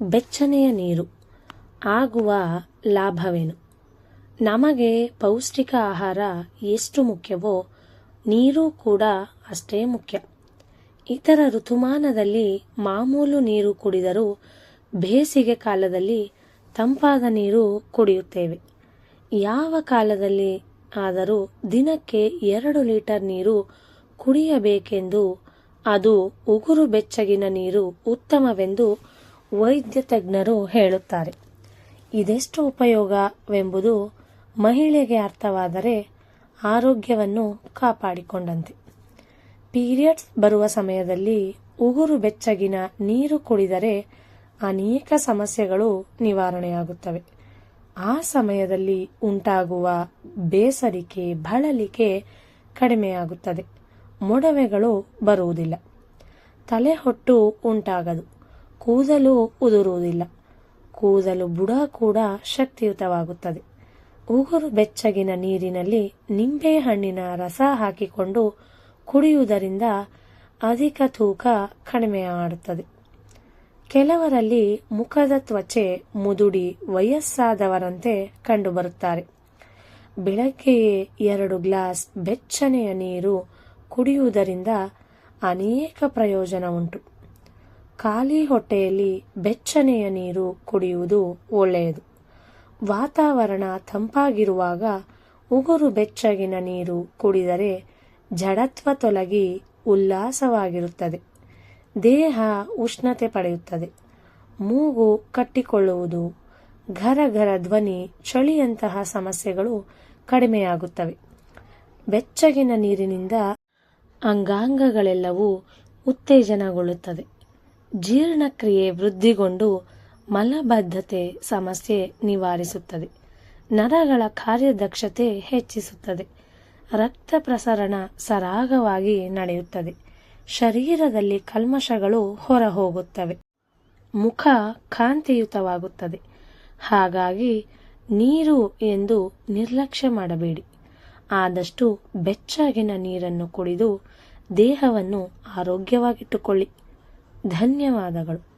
ಬೆಚ್ಚನೆಯ ನೀರು. ಆಗುವ ಲಾಭವೇನು? ನಮಗೆ ಪೌಷ್ಟಿಕ ಆಹಾರ ಎಷ್ಟು ಮುಖ್ಯವೋ ನೀರು ಕೂಡ ಅಷ್ಟೇ ಮುಖ್ಯ. ಇತರ ಋತುಮಾನದಲ್ಲಿ ಮಾಮೂಲು ನೀರು ಕುಡಿದರೂ ಬೇಸಿಗೆ ಕಾಲದಲ್ಲಿ ತಂಪಾದ ನೀರು ಕುಡಿಯುತ್ತೇವೆ. ಯಾವ ಕಾಲದಲ್ಲಿ ಆದರೂ ದಿನಕ್ಕೆ ಎರಡು ಲೀಟರ್ ನೀರು ಕುಡಿಯಬೇಕೆಂದು ಅದು ಉಗುರು ಬೆಚ್ಚಗಿನ ನೀರು ಉತ್ತಮವೆಂದು ವೈದ್ಯ ತಜ್ಞರು ಹೇಳುತ್ತಾರೆ. ಇದೆಷ್ಟು ಉಪಯೋಗವೆಂಬುದು ಮಹಿಳೆಗೆ ಅರ್ಥವಾದರೆ ಆರೋಗ್ಯವನ್ನು ಕಾಪಾಡಿಕೊಂಡಂತೆ. ಪೀರಿಯಡ್ಸ್ ಬರುವ ಸಮಯದಲ್ಲಿ ಉಗುರು ಬೆಚ್ಚಗಿನ ನೀರು ಕುಡಿದರೆ ಅನೇಕ ಸಮಸ್ಯೆಗಳು ನಿವಾರಣೆಯಾಗುತ್ತವೆ. ಆ ಸಮಯದಲ್ಲಿ ಉಂಟಾಗುವ ಬೇಸರಿಕೆ, ಬಳಲಿಕೆ ಕಡಿಮೆಯಾಗುತ್ತದೆ. ಮೊಡವೆಗಳು ಬರುವುದಿಲ್ಲ. ತಲೆ ಹೊಟ್ಟು ಉಂಟಾಗದು. ಕೂದಲು ಉದುರುವುದಿಲ್ಲ. ಕೂದಲು ಬುಡ ಕೂಡ ಶಕ್ತಿಯುತವಾಗುತ್ತದೆ. ಉಗುರು ಬೆಚ್ಚಗಿನ ನೀರಿನಲ್ಲಿ ನಿಂಬೆಹಣ್ಣಿನ ರಸ ಹಾಕಿಕೊಂಡು ಕುಡಿಯುವುದರಿಂದ ಅಧಿಕ ತೂಕ ಕಡಿಮೆ ಮಾಡುತ್ತದೆ ಕೆಲವರಲ್ಲಿ ಮುಖದ ತ್ವಚೆ ಮುದುಡಿ ವಯಸ್ಸಾದವರಂತೆ ಕಂಡುಬರುತ್ತಾರೆ. ಬೆಳಗ್ಗೆಯೇ ಎರಡು ಗ್ಲಾಸ್ ಬೆಚ್ಚನೆಯ ನೀರು ಕುಡಿಯುವುದರಿಂದ ಅನೇಕ ಪ್ರಯೋಜನ ಉಂಟು ಖಾಲಿ ಹೊಟ್ಟೆಯಲ್ಲಿ ಬೆಚ್ಚನೆಯ ನೀರು ಕುಡಿಯುವುದು ಒಳ್ಳೆಯದು. ವಾತಾವರಣ ತಂಪಾಗಿರುವಾಗ ಉಗುರು ಬೆಚ್ಚಗಿನ ನೀರು ಕುಡಿದರೆ ಜಡತ್ವ ತೊಲಗಿ ಉಲ್ಲಾಸವಾಗಿರುತ್ತದೆ. ದೇಹ ಉಷ್ಣತೆ ಪಡೆಯುತ್ತದೆ. ಮೂಗು ಕಟ್ಟಿಕೊಳ್ಳುವುದು, ಘರ ಘರ ಧ್ವನಿ ಚಳಿಯಂತಹ ಸಮಸ್ಯೆಗಳು ಕಡಿಮೆಯಾಗುತ್ತವೆ. ಬೆಚ್ಚಗಿನ ನೀರಿನಿಂದ ಅಂಗಾಂಗಗಳೆಲ್ಲವೂ ಉತ್ತೇಜನಗೊಳ್ಳುತ್ತದೆ ಜೀರ್ಣಕ್ರಿಯೆ ವೃದ್ಧಿಗೊಂಡು ಮಲಬದ್ಧತೆ ಸಮಸ್ಯೆ ನಿವಾರಿಸುತ್ತದೆ. ನರಗಳ ಕಾರ್ಯದಕ್ಷತೆ ಹೆಚ್ಚಿಸುತ್ತದೆ. ರಕ್ತ ಪ್ರಸರಣ ಸರಾಗವಾಗಿ ನಡೆಯುತ್ತದೆ. ಶರೀರದಲ್ಲಿ ಕಲ್ಮಶಗಳು ಹೊರಹೋಗುತ್ತವೆ. ಮುಖ ಕಾಂತಿಯುತವಾಗುತ್ತದೆ. ಹಾಗಾಗಿ ನೀರು ಎಂದು ನಿರ್ಲಕ್ಷ್ಯ ಮಾಡಬೇಡಿ. ಆದಷ್ಟು ಬೆಚ್ಚಗಿನ ನೀರನ್ನು ಕುಡಿದು ದೇಹವನ್ನು ಆರೋಗ್ಯವಾಗಿಟ್ಟುಕೊಳ್ಳಿ. ಧನ್ಯವಾದಗಳು.